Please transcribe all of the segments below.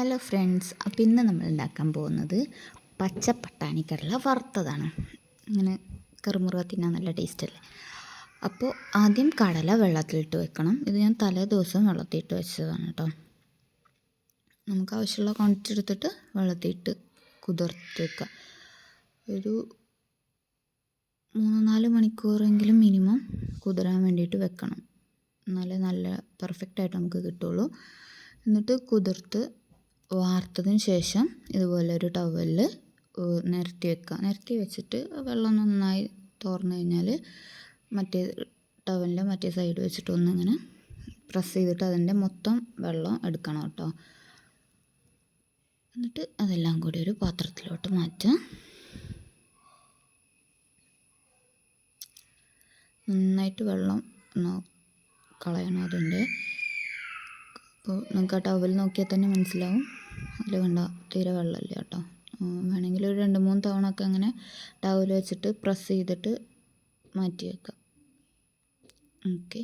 Hello friends അപ്പം ഇന്ന് നമ്മൾ ഉണ്ടാക്കാൻ പോകുന്നത് പച്ച പട്ടാണിക്കടല വറുത്തതാണ്. ഇങ്ങനെ കറുമുറുക തിന്നാൻ നല്ല ടേസ്റ്റല്ലേ അപ്പോൾ ആദ്യം കടല വെള്ളത്തിലിട്ട് വെക്കണം. ഇത് ഞാൻ തലേ ദിവസം വെള്ളത്തിലിട്ട് വെച്ചതാണ് കേട്ടോ. നമുക്ക് ആവശ്യമുള്ള ക്വാണ്ടിറ്റി എടുത്തിട്ട് വെള്ളത്തിലിട്ട് കുതിർത്ത് വെക്കുക. ഒരു മൂന്ന് നാല് മണിക്കൂറെങ്കിലും മിനിമം കുതിരാൻ വേണ്ടിയിട്ട് വെക്കണം. എന്നാലേ നല്ല പെർഫെക്റ്റായിട്ട് നമുക്ക് കിട്ടുള്ളൂ. എന്നിട്ട് കുതിർത്ത് വാർത്തതിന് ശേഷം ഇതുപോലെ ഒരു ടവലിൽ നിരത്തി വെക്കുക നിരത്തി വെച്ചിട്ട് വെള്ളം നന്നായി തോർന്നു കഴിഞ്ഞാൽ മറ്റേ ടവലിന്റെ മറ്റേ സൈഡ് വെച്ചിട്ട് ഒന്നിങ്ങനെ പ്രസ് ചെയ്തിട്ട് അതിന്റെ മൊത്തം വെള്ളം എടുക്കണം കേട്ടോ. എന്നിട്ട് അതെല്ലാം കൂടി ഒരു പാത്രത്തിലോട്ട് മാറ്റാം. നന്നായിട്ട് വെള്ളം ഒന്ന് കളയണം അതിന്റെ അപ്പോൾ നമുക്ക് ആ ടവൽ നോക്കിയാൽ തന്നെ മനസ്സിലാവും. അതിൽ കണ്ട തീരെ വെള്ളമില്ല കേട്ടോ. വേണമെങ്കിൽ ഒരു രണ്ട് മൂന്ന് തവണ ഒക്കെ അങ്ങനെ ടവൽ വെച്ചിട്ട് പ്രസ് ചെയ്തിട്ട് മാറ്റി വെക്കാം. ഓക്കെ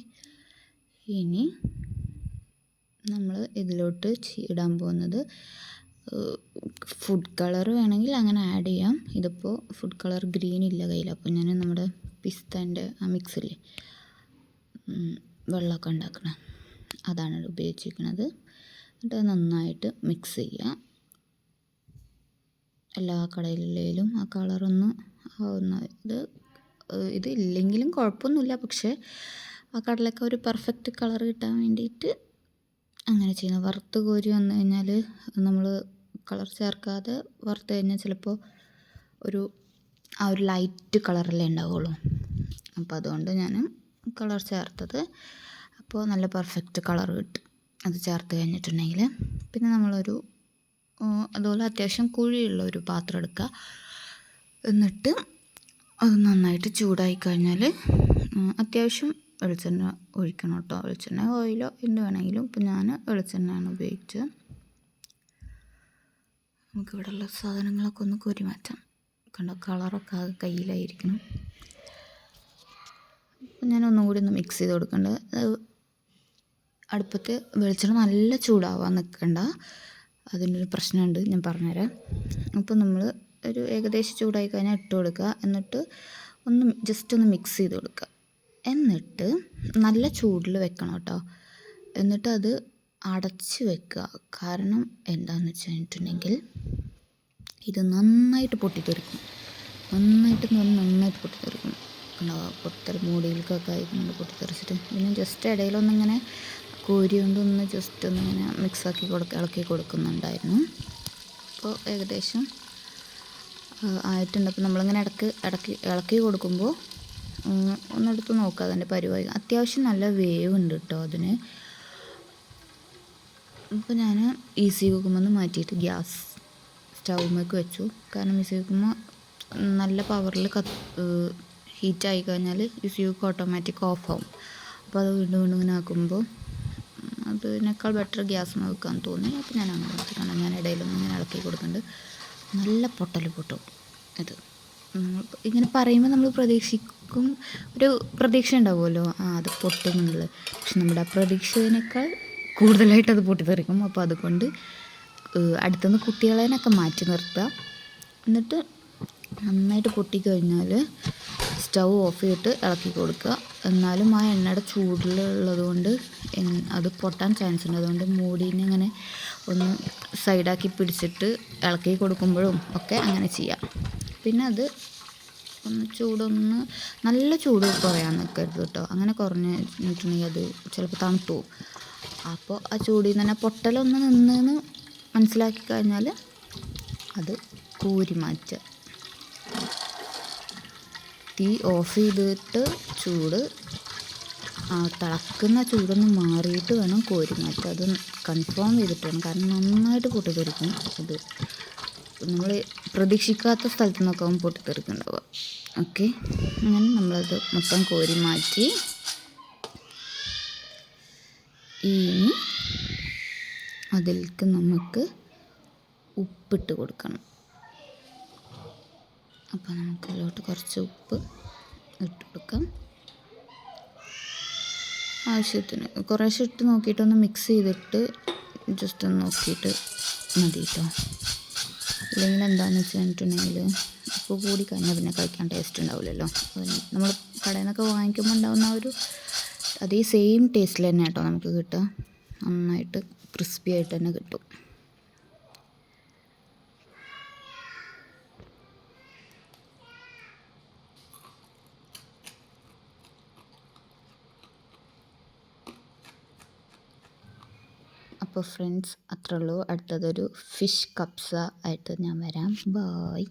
ഇനി നമ്മൾ ഇതിലോട്ട് ഇടാൻ പോകുന്നത് ഫുഡ് കളർ വേണമെങ്കിൽ അങ്ങനെ ആഡ് ചെയ്യാം. ഇതിപ്പോൾ ഫുഡ് കളർ ഗ്രീൻ ഇല്ല കയ്യിൽ അപ്പോൾ ഞാൻ നമ്മുടെ പിസ്തന്റെ ആ മിക്സില്ലേ വെള്ളമൊക്കെ ഉണ്ടാക്കണം. അതാണ് ഉപയോഗിച്ചിരിക്കുന്നത് എന്നിട്ട് നന്നായിട്ട് മിക്സ് ചെയ്യുക എല്ലാ കടയിലും ആ കളറൊന്ന് ആവുന്ന ഇത് ഇത് ഇല്ലെങ്കിലും കുഴപ്പമൊന്നുമില്ല. പക്ഷേ ആ കടലൊക്കെ ഒരു പെർഫെക്റ്റ് കളർ കിട്ടാൻ വേണ്ടിയിട്ട് അങ്ങനെ ചെയ്യുന്നു. വറുത്ത് കോരി വന്നു കഴിഞ്ഞാൽ നമ്മൾ കളർ ചേർക്കാതെ വറുത്ത് കഴിഞ്ഞാൽ ചിലപ്പോൾ ഒരു ആ ഒരു ലൈറ്റ് കളറല്ലേ ഉണ്ടാവുള്ളൂ. അപ്പോൾ അതുകൊണ്ട് ഞാൻ കളർ ചേർത്തത്. അപ്പോൾ നല്ല പെർഫെക്റ്റ് കളർ കിട്ടും. അത് ചേർത്ത് കഴിഞ്ഞിട്ടുണ്ടെങ്കിൽ പിന്നെ നമ്മളൊരു അതുപോലെ അത്യാവശ്യം കുഴിയുള്ള ഒരു പാത്രം എടുക്കുക. എന്നിട്ട് അത് നന്നായിട്ട് ചൂടായി കഴിഞ്ഞാൽ അത്യാവശ്യം വെളിച്ചെണ്ണ ഒഴിക്കണം കേട്ടോ. വെളിച്ചെണ്ണ ഓയിലോ എന്ത് വേണമെങ്കിലും ഇപ്പം ഞാൻ വെളിച്ചെണ്ണയാണ് ഉപയോഗിച്ചത്. നമുക്കിവിടെ ഉള്ള സാധനങ്ങളൊക്കെ ഒന്ന് കുരിമാറ്റാം കണ്ടോ കളറൊക്കെ ആകെ കയ്യിലായിരിക്കണം. അപ്പം ഞാൻ ഒന്നും കൂടി ഒന്ന് മിക്സ് ചെയ്ത് കൊടുക്കേണ്ടത് അടുപ്പത്ത് വെളിച്ചെണ്ണ നല്ല ചൂടാവാൻ നിൽക്കണ്ട അതിനൊരു പ്രശ്നമുണ്ട് ഞാൻ പറഞ്ഞുതരാം. അപ്പോൾ നമ്മൾ ഒരു ഏകദേശം ചൂടായി കഴിഞ്ഞാൽ ഇട്ട് കൊടുക്കുക. എന്നിട്ട് ഒന്ന് ജസ്റ്റ് ഒന്ന് മിക്സ് ചെയ്ത് കൊടുക്കുക. എന്നിട്ട് നല്ല ചൂടിൽ വെക്കണം കേട്ടോ. എന്നിട്ട് അത് അടച്ച് വെക്കുക. കാരണം എന്താണെന്ന് വെച്ചിട്ടുണ്ടെങ്കിൽ ഇത് നന്നായിട്ട് പൊട്ടിത്തെറിക്കും. നന്നായിട്ട് നന്നായിട്ട് പൊട്ടിത്തെറിക്കും. ഉണ്ടാവുക പൊട്ടിത്തെറി മൂടിയിലേക്കൊക്കെ ആയിക്കൊണ്ട് പൊട്ടിത്തെറിച്ചിട്ട്. പിന്നെ ജസ്റ്റ് ഇടയിലൊന്നിങ്ങനെ കോരി കൊണ്ടൊന്ന് ജസ്റ്റ് ഒന്ന് ഇങ്ങനെ മിക്സാക്കി കൊടുക്ക ഇളക്കി കൊടുക്കുന്നുണ്ടായിരുന്നു. അപ്പോൾ ഏകദേശം ആയിട്ടുണ്ട്. അപ്പോൾ നമ്മളിങ്ങനെ ഇടയ്ക്ക് ഇടയ്ക്ക് ഇളക്കി കൊടുക്കുമ്പോൾ ഒന്നെടുത്ത് നോക്കുക അതിന്റെ പരിപാടി. അത്യാവശ്യം നല്ല വേവ് ഉണ്ട് കേട്ടോ അതിന് അപ്പോൾ ഞാൻ ഈസി കുക്കുമ്പോൾ മാറ്റിയിട്ട് ഗ്യാസ് സ്റ്റൗമേക്ക് വെച്ചു. കാരണം ഈസി കുക്കുമ്പോൾ നല്ല പവറിൽ കത്ത് ഹീറ്റായി കഴിഞ്ഞാൽ ഈസി കുക്ക് ഓട്ടോമാറ്റിക് ഓഫ് ആവും. അപ്പോൾ അത് വീണ്ടും വീണ്ടും ഇങ്ങനെ ആക്കുമ്പോൾ അതിനേക്കാൾ ബെറ്റർ ഗ്യാസ് നോക്കാൻ തോന്നി. അപ്പോൾ ഞാൻ അങ്ങനെ വെച്ചിട്ടാണ് ഞാൻ ഇടയിലൊന്നും ഇങ്ങനെ ഇളക്കി കൊടുക്കുന്നുണ്ട്. നല്ല പൊട്ടൽ പൊട്ടും ഇത്. നമ്മൾ ഇങ്ങനെ പറയുമ്പോൾ നമ്മൾ പ്രതീക്ഷിക്കും. ഒരു പ്രതീക്ഷ ഉണ്ടാവുമല്ലോ. ആ അത് പൊട്ടുമെന്നുള്ളത് പക്ഷെ നമ്മുടെ ആ പ്രതീക്ഷേനേക്കാൾ കൂടുതലായിട്ട് അത് പൊട്ടിത്തെറിക്കും. അപ്പോൾ അതുകൊണ്ട് അടുത്തുനിന്ന് കുട്ടികളേനൊക്കെ മാറ്റി നിർത്തുക എന്നിട്ട് നന്നായിട്ട് പൊട്ടിക്കഴിഞ്ഞാൽ സ്റ്റൗ ഓഫ് ചെയ്തിട്ട് ഇളക്കി കൊടുക്കുക. എന്നാലും ആ എണ്ണയുടെ ചൂടിലുള്ളത് കൊണ്ട് അത് പൊട്ടാൻ ചാൻസ് ഉണ്ട്. അതുകൊണ്ട് മൂടീനെ അങ്ങനെ ഒന്ന് സൈഡാക്കി പിടിച്ചിട്ട് ഇളക്കി കൊടുക്കുമ്പോഴും ഒക്കെ അങ്ങനെ ചെയ്യാം. പിന്നെ അത് ഒന്ന് ചൂടൊന്ന് നല്ല ചൂട് കുറയാൻ നിൽക്കരുത് കേട്ടോ. അങ്ങനെ കുറഞ്ഞിട്ടുണ്ടെങ്കിൽ അത് ചിലപ്പോൾ തണുത്തു അപ്പോൾ ആ ചൂടിൽ നിന്ന് തന്നെ പൊട്ടലൊന്ന് നിന്നെന്ന് മനസ്സിലാക്കി കഴിഞ്ഞാൽ അത് കൂരി മാറ്റുക. തീ ഓഫ് ചെയ്തിട്ട് ചൂട് തിളക്കുന്ന ചൂടൊന്ന് മാറിയിട്ട് വേണം കോരി മാറ്റാൻ. അത് കൺഫേം ചെയ്തിട്ട് വേണം കാരണം നന്നായിട്ട് പൊട്ടിത്തെറിക്കും ഇത് നമ്മൾ പ്രതീക്ഷിക്കാത്ത സ്ഥലത്ത് നിന്നൊക്കെ ആവും പൊട്ടിത്തെറിക്കുന്നുണ്ടാവുക. ഓക്കെ അങ്ങനെ നമ്മളത് മൊത്തം കോരി മാറ്റി. ഇനി അതിലേക്ക് നമുക്ക് ഉപ്പിട്ട് കൊടുക്കണം. അപ്പോൾ നമുക്ക് അതിലോട്ട് കുറച്ച് ഉപ്പ് ഇട്ട് കൊടുക്കാം ആവശ്യത്തിന് കുറേശ്ശെ ഇട്ട് നോക്കിയിട്ടൊന്ന് മിക്സ് ചെയ്തിട്ട് ജസ്റ്റ് ഒന്ന് നോക്കിയിട്ട് മതി കേട്ടോ അല്ലെങ്കിൽ എന്താണെന്ന് വെച്ചിട്ടുണ്ടെങ്കിൽ ഉപ്പ് കൂടി കഴിഞ്ഞാൽ പിന്നെ കഴിക്കാൻ ടേസ്റ്റ് ഉണ്ടാവില്ലല്ലോ. നമ്മൾ കടയിൽ നിന്നൊക്കെ വാങ്ങിക്കുമ്പോൾ ഉണ്ടാകുന്ന ഒരു അതേ സെയിം ടേസ്റ്റിൽ തന്നെ കേട്ടോ നമുക്ക് കിട്ടുക. നന്നായിട്ട് ക്രിസ്പി ആയിട്ട് തന്നെ കിട്ടും. അപ്പോൾ ഫ്രണ്ട്സ് അത്രേ ഉള്ളൂ അടുത്തതൊരു ഫിഷ് കപ്സ ആയിട്ട് ഞാൻ വരാം. ബായ്